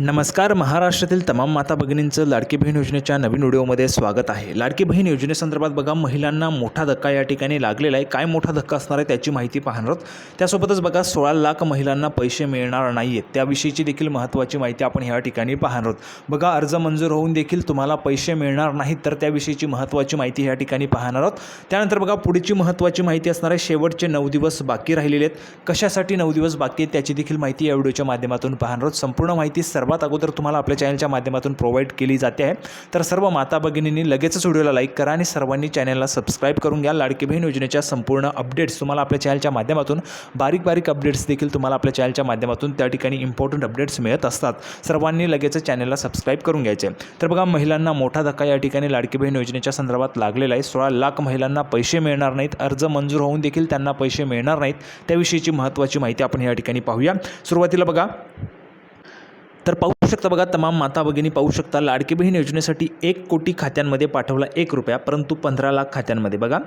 नमस्कार महाराष्ट्रातील तमाम माता भगिनींचं लाडकी बहीण योजनेच्या नवीन व्हिडिओमध्ये स्वागत आहे. लाडकी बहीण योजनेसंदर्भात बघा महिलांना मोठा धक्का या ठिकाणी लागलेला आहे. काय मोठा धक्का असणार आहे त्याची माहिती पाहणार आहोत. त्यासोबतच बघा सोळा लाख महिलांना पैसे मिळणार नाही आहेत त्याविषयीची देखील महत्त्वाची माहिती आपण ह्या ठिकाणी पाहणार आहोत. बघा अर्ज मंजूर होऊन देखील तुम्हाला पैसे मिळणार नाहीत तर त्याविषयीची महत्त्वाची माहिती ह्या ठिकाणी पाहणार आहोत. त्यानंतर बघा पुढची महत्त्वाची माहिती असणार आहे. शेवटचे नऊ दिवस बाकी राहिलेले आहेत. कशासाठी नऊ दिवस बाकी आहेत त्याची देखील माहिती या व्हिडिओच्या माध्यमातून पाहणार आहोत. संपूर्ण माहिती सर्वात अगोदर तुम्हाला आपल्या चॅनलच्या माध्यमातून प्रोव्हाइड केली जाते. आहे तर सर्व माता भगिनींनी लगेचच व्हिडिओला लाईक करा आणि सर्वांनी चॅनलला सबस्क्राईब करून घ्या. लाडकी बहीण योजनेच्या संपूर्ण अपडेट्स तुम्हाला आपल्या चॅनलच्या माध्यमातून बारीक बारीक अपडेट्स देखील तुम्हाला आपल्या चॅनलच्या माध्यमातून त्या ठिकाणी इम्पॉर्टंट अपडेट्स मिळत असतात. सर्वांनी लगेच चॅनलला सबस्क्राईब करून घ्यायचे. तर बघा महिलांना मोठा धक्का या ठिकाणी लाडकी बहीण योजनेच्या संदर्भात लागलेला आहे. सोळा लाख महिलांना पैसे मिळणार नाहीत. अर्ज मंजूर होऊन देखील त्यांना पैसे मिळणार नाहीत. त्याविषयीची महत्त्वाची माहिती आपण या ठिकाणी पाहूया. सुरुवातीला बघा तर पाहू शकता बघा तमाम माता भगिनी पाहू शकता लाडकी बहीण योजनेसाठी एक कोटी खात्यांमध्ये पाठवला एक रुपया परंतु पंधरा लाख खात्यांमध्ये बघा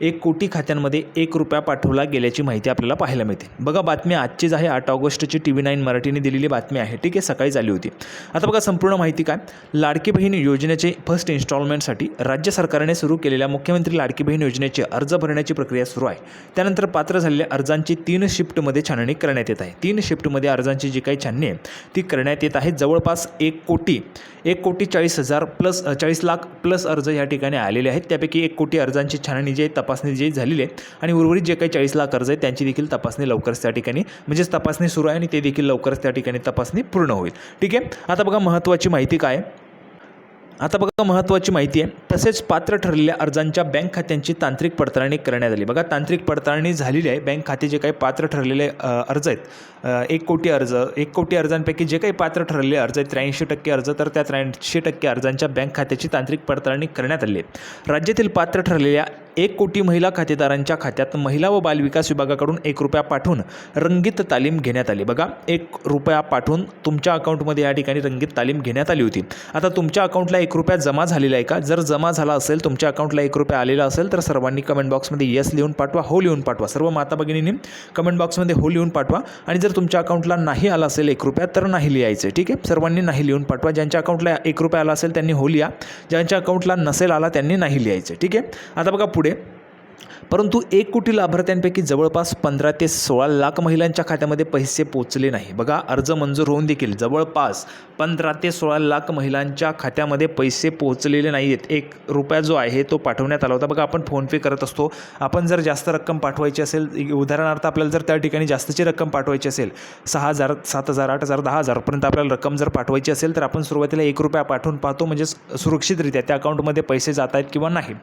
एक कोटी खात्यांमध्ये एक रुपया पाठवला गेल्याची माहिती आपल्याला पाहायला मिळते. बघा बातमी आजचीच आहे आठ ऑगस्टची टी व्ही नाईन मराठीने दिलेली बातमी आहे. ठीक आहे सकाळी झाली होती. आता बघा संपूर्ण माहिती काय? लाडकी बहीण योजनेचे फर्स्ट इन्स्टॉलमेंटसाठी राज्य सरकारने सुरू केलेल्या मुख्यमंत्री लाडकी बहीण योजनेचे अर्ज भरण्याची प्रक्रिया सुरू आहे. त्यानंतर पात्र झालेल्या अर्जांची तीन शिफ्टमध्ये छाननी करण्यात येत आहे. तीन शिफ्टमध्ये अर्जांची जी काही छाननी आहे ती करण्यात येत आहे जवळपास एक कोटी एक कोटी चाळीस हजार प्लस चाळीस लाख प्लस अर्ज या ठिकाणी आलेले आहेत. त्यापैकी एक कोटी अर्जांची छाननी जी आहे तपासणी जी झालेली आहे. आणि उर्वरित जे काही चाळीस लाख अर्ज आहेत त्यांची देखील तपासणी लवकरच त्या ठिकाणी म्हणजेच तपासणी सुरू आहे आणि ते देखील लवकरच त्या ठिकाणी तपासणी पूर्ण होईल. ठीक आहे? आता बघा महत्त्वाची माहिती काय आहे? आता बघा महत्त्वाची माहिती आहे. तसेच पात्र ठरलेल्या अर्जांच्या बँक खात्यांची तांत्रिक पडताळणी करण्यात आली. बघा तांत्रिक पडताळणी झालेली आहे. बँक खाते जे काही पात्र ठरलेले अर्ज आहेत एक कोटी अर्ज एक कोटी अर्जांपैकी जे काही पात्र ठरलेले अर्ज आहेत त्र्याऐंशी टक्के अर्ज तर त्या त्र्याऐंशी टक्के अर्जांच्या बँक खात्याची तांत्रिक पडताळणी करण्यात आली आहे. राज्यातील पात्र ठरलेल्या एक कोटी महिला खातेदारांच्या खात्यात महिला व बालविकास विभागाकडून एक रुपया पाठवून रंगीत तालीम घेण्यात आली. बघा एक रुपया पाठवून तुमच्या अकाउंटमध्ये या ठिकाणी रंगीत तालीम घेण्यात आली होती. आता तुमच्या अकाउंटला एक रुपया जमा झालेला आहे का? जर जमा झाला असेल तुमच्या अकाउंटला एक रुपया आलेला असेल तर सर्वांनी कमेंट बॉक्समध्ये येस लिहून पाठवा हो लिहून पाठवा. सर्व माता भगिनींनी कमेंट बॉक्समध्ये हो लिहून पाठवा. आणि जर तुमच्या अकाउंटला नाही आला असेल एक रुपया तर नाही लिहायचं ठीक आहे? सर्वांनी नाही लिहून पाठवा. ज्यांच्या अकाउंटला एक रुपया आला असेल त्यांनी हो लिहा. ज्यांच्या अकाउंटला नसेल आला त्यांनी नाही लिहायचं ठीक आहे? आता बघा पुढे കൂടെ परंतु एक कोटी लाभार्थ्यांपैकी जवळपास पंधरा ते सोळा लाख महिलांच्या खात्यामध्ये पैसे पोचले नाही. बघा अर्ज मंजूर होऊन देखील जवळपास पंधरा ते सोळा लाख महिलांच्या खात्यामध्ये पैसे पोहोचलेले नाही आहेत एक रुपया जो आहे तो पाठवण्यात आला होता. बघा आपण फोनपे करत असतो. आपण जर जास्त रक्कम पाठवायची असेल उदाहरणार्थ आपल्याला जर त्या ठिकाणी जास्तची रक्कम पाठवायची असेल सहा हजार सात हजार आठ हजार दहा हजारपर्यंत आपल्याला रक्कम जर पाठवायची असेल तर आपण सुरुवातीला एक रुपया पाठवून पाहतो. म्हणजे सुरक्षितरित्या त्या अकाउंटमध्ये पैसे जात आहेत किंवा नाही.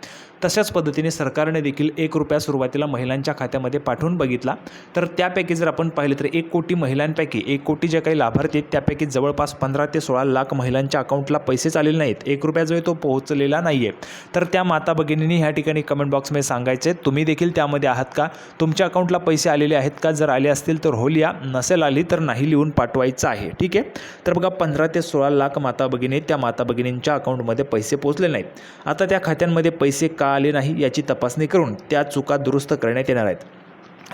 तशाच पद्धतीने सरकारने देखील एक रुपया सुरुवातीला महिलांच्या खात्यामध्ये पाठवून बघितला. तर त्यापैकी जर आपण पाहिलं तर एक कोटी महिलांपैकी एक कोटी जे काही लाभार्थी आहेत त्यापैकी जवळपास पंधरा ते सोळा लाख महिलांच्या अकाउंटला पैसेच आलेले नाहीत. एक रुपया जो आहे तो पोहोचलेला नाही आहे तर त्या माता भगिनींनी ह्या ठिकाणी कमेंट बॉक्समध्ये सांगायचे तुम्ही देखील त्यामध्ये आहात का? तुमच्या अकाउंटला पैसे आलेले आहेत का? जर आले असतील तर हो लिहा नसेल आली तर नाही लिहून पाठवायचं आहे. ठीक आहे? तर बघा पंधरा ते सोळा लाख माता भगिनी त्या माता भगिनींच्या अकाउंटमध्ये पैसे पोहोचले नाहीत. आता त्या खात्यांमध्ये पैसे का आले नाही याची तपासणी करून त्या चुका दुरुस्त करण्यात येणार आहेत.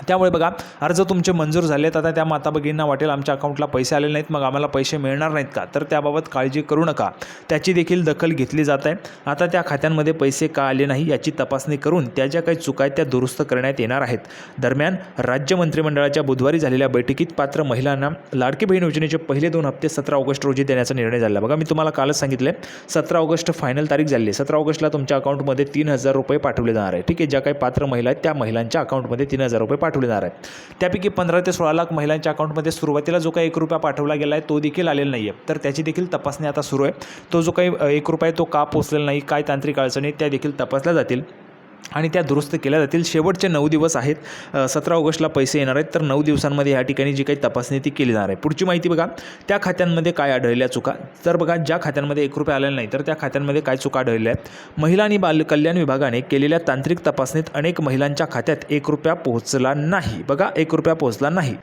त्यामुळे बघा अर्ज तुमचे मंजूर झालेत. आता त्या माता भगिनींना वाटेल आमच्या अकाउंटला पैसे आले नाहीत मग आम्हाला पैसे मिळणार नाहीत का? तर त्याबाबत काळजी करू नका. त्याची देखील दखल घेतली जात आहे. आता त्या खात्यांमध्ये पैसे का आले नाही याची तपासणी करून त्या ज्या काही चुका आहेत त्या दुरुस्त करण्यात येणार आहेत. दरम्यान राज्य मंत्रिमंडळाच्या बुधवारी झालेल्या बैठकीत पात्र महिलांना लाडकी बहीण योजनेचे पहिले दोन हप्ते सतरा ऑगस्ट रोजी देण्याचा निर्णय झाला. बघा मी तुम्हाला कालच सांगितलं सतरा ऑगस्ट फायनल तारीख झाली सतरा ऑगस्टला तुमच्या अकाउंटमध्ये तीन हजार रुपये पाठवले जाणार आहे. ठीक आहे ज्या काही पात्र महिला आहेत त्या महिलांच्या अकाउंटमध्ये तीन हजार रुपये पाठवले जाणार आहे. त्यापैकी पंधरा ते सोळा लाख महिलांच्या अकाउंटमध्ये सुरुवातीला जो काही एक रुपया पाठवला गेला आहे तो देखील आलेला नाही आहे तर त्याची देखील तपासणी आता सुरू आहे. तो जो काही एक रुपया तो का पोचलेला नाही काय तांत्रिक अडचणी त्या देखील तपासल्या जातील. आणि त्या दुरुस्त केल्या जातील. शेवटचे नऊ दिवस आहेत. सतरा ऑगस्टला पैसे येणार आहेत. तर नऊ दिवसांमध्ये या ठिकाणी जी काही तपासणी ती केली जाणार आहे. पुढची माहिती बघा. त्या खात्यांमध्ये काय आढळल्या चुका? तर बघा ज्या खात्यांमध्ये एक रुपया आलेला नाही तर त्या खात्यांमध्ये काय चुका आढळल्या आहेत? महिला आणि बाल कल्याण विभागाने केलेल्या तांत्रिक तपासणीत अनेक महिलांच्या खात्यात एक रुपया पोहोचला नाही. बघा एक रुपया पोहोचला नाही.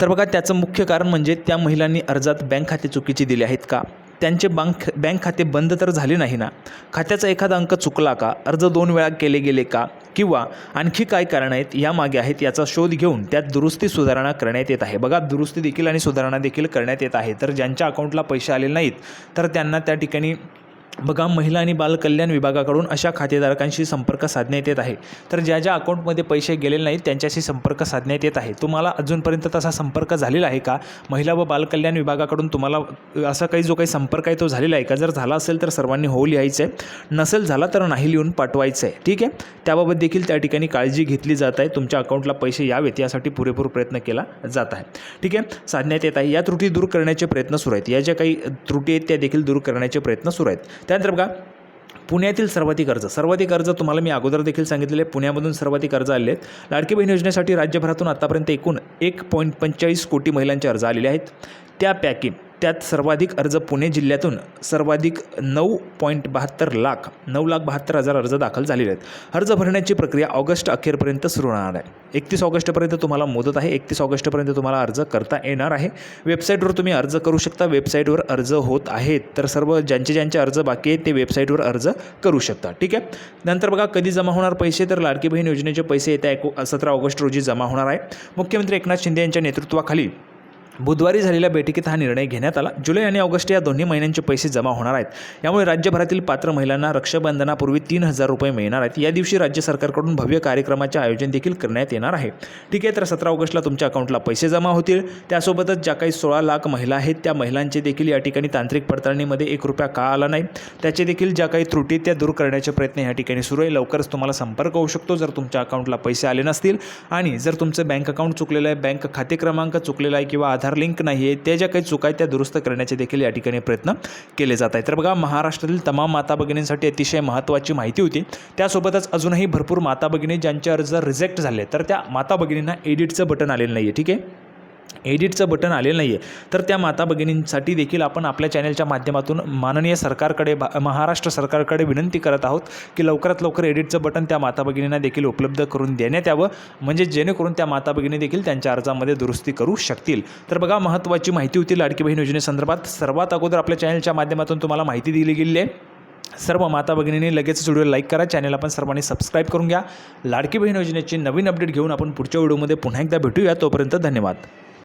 तर बघा त्याचं मुख्य कारण म्हणजे त्या महिलांनी अर्जात बँक खाते चुकीचे दिले आहेत का? त्यांचे बँक बँक खाते बंद तर झाले नाही ना? खात्याचा एखादा अंक चुकला का? अर्ज दोन वेळा केले गेले का? किंवा आणखी काय कारणं आहेत? यामागे आहेत याचा शोध घेऊन त्यात दुरुस्ती सुधारणा करण्यात येत आहे. बघा दुरुस्ती देखील आणि सुधारणा देखील करण्यात येत आहे. तर ज्यांच्या अकाउंटला पैसे आले नाहीत तर त्यांना त्या ठिकाणी बघा महिला आणि बालकल्याण विभागाकडून अशा खातेधारकांशी संपर्क साधण्यात येत आहे. तर ज्या ज्या अकाउंटमध्ये पैसे गेलेले नाहीत त्यांच्याशी संपर्क साधण्यात येत आहे. तुम्हाला अजूनपर्यंत तसा संपर्क झालेला आहे का? महिला व बालकल्याण विभागाकडून तुम्हाला असा काही जो काही संपर्क आहे तो झालेला आहे का? जर झाला असेल तर सर्वांनी हो लिहायचं आहे. नसेल झाला तर नाही लिहून पाठवायचं आहे. ठीक आहे? त्याबाबत देखील त्या ठिकाणी काळजी घेतली जात आहे. तुमच्या अकाउंटला पैसे यावेत यासाठी पुरेपूर प्रयत्न केला जात आहे. ठीक आहे? साधण्यात येत आहे. या त्रुटी दूर करण्याचे प्रयत्न सुरू आहेत. या ज्या काही त्रुटी आहेत त्या देखील दूर करण्याचे प्रयत्न सुरू आहेत. त्यानंतर बघा पुण्यातील सर्वाधिक अर्ज सर्वाधिक अर्ज तुम्हाला मी अगोदर देखील सांगितलेले आहे, पुण्यामधून सर्वाधिक अर्ज आले आहेत. लाडकी बहीण योजनेसाठी राज्यभरातून आतापर्यंत एकूण एक पॉईंट पंचेचाळीस कोटी महिलांचे अर्ज आलेले आहेत. त्यापैकी त्यात सर्वाधिक अर्ज पुणे जिल्ह्यातून सर्वाधिक नऊ पॉईंट बहात्तर लाख नऊ लाख बहात्तर हजार अर्ज दाखल झालेले आहेत. अर्ज भरण्याची प्रक्रिया ऑगस्ट अखेरपर्यंत सुरू राहणार आहे. एकतीस ऑगस्टपर्यंत तुम्हाला मुदत आहे. एकतीस ऑगस्टपर्यंत तुम्हाला अर्ज करता येणार आहे. वेबसाईटवर तुम्ही अर्ज करू शकता. वेबसाईटवर अर्ज होत आहेत. तर सर्व ज्यांचे ज्यांचे अर्ज बाकी आहेत ते वेबसाईटवर अर्ज करू शकता. ठीक आहे? नंतर बघा कधी जमा होणार पैसे? तर लाडकी बहीण योजनेचे पैसे येत्या एक सतरा ऑगस्ट रोजी जमा होणार आहे. मुख्यमंत्री एकनाथ शिंदे यांच्या नेतृत्वाखाली बुधवारी झालेल्या बैठकीत हा निर्णय घेण्यात आला. जुलै आणि ऑगस्ट या दोन्ही महिन्यांचे पैसे जमा होणार आहेत. यामुळे राज्यभरातील पात्र महिलांना रक्षाबंधनापूर्वी तीन हजार रुपये मिळणार आहेत. या दिवशी राज्य सरकारकडून भव्य कार्यक्रमाचे आयोजन देखील करण्यात येणार आहे. ठीक आहे तर सतरा ऑगस्टला तुमच्या अकाउंटला पैसे जमा होतील. त्यासोबतच ज्या काही सोळा लाख महिला आहेत त्या महिलांचे देखील या ठिकाणी तांत्रिक पडताळणीमध्ये एक रुपया का आला नाही? त्याचे देखील ज्या काही त्रुटी त्या दूर करण्याचे प्रयत्न या ठिकाणी सुरू आहे. लवकरच तुम्हाला संपर्क होऊ शकतो जर तुमच्या अकाउंटला पैसे आले नसतील. आणि जर तुमचं बँक अकाउंट चुकलेलं आहे बँक खाते क्रमांक चुकलेला आहे किंवा आधार लिंक नाही आहे त्या ज्या काही चुका आहेत त्या दुरुस्त करण्याचे देखील या ठिकाणी प्रयत्न केले जात आहेत. तर बघा महाराष्ट्रातील तमाम माता भगिनींसाठी अतिशय महत्त्वाची माहिती होती. त्यासोबतच अजूनही भरपूर माता भगिनी ज्यांचे अर्ज रिजेक्ट झाले तर त्या माता भगिनींना एडिटचं बटन आलेलं नाही आहे ठीक आहे? एडिटचं बटन आलेलं नाही आहे तर त्या माता भगिनींसाठी देखील आपण आपल्या चॅनलच्या माध्यमातून माननीय सरकारकडे भा महाराष्ट्र सरकारकडे विनंती करत आहोत की लवकरात लवकर एडिटचं बटन त्या माता भगिनींना देखील उपलब्ध करून देण्यात यावं. म्हणजे जेणेकरून त्या माता भगिनी देखील त्यांच्या अर्जामध्ये दुरुस्ती करू शकतील. तर बघा महत्त्वाची माहिती होती लाडकी बहीण योजनेसंदर्भात सर्वात अगोदर आपल्या चॅनलच्या माध्यमातून तुम्हाला माहिती दिली गेली आहे. सर्व माता भगिनींनी लगेच व्हिडिओ लाईक करा चॅनल आपण सर्वांनी सबस्क्राईब करून घ्या. लाडकी बहीण योजनेची नवीन अपडेट घेऊन आपण पुढच्या व्हिडिओमध्ये पुन्हा एकदा भेटूया. तोपर्यंत धन्यवाद.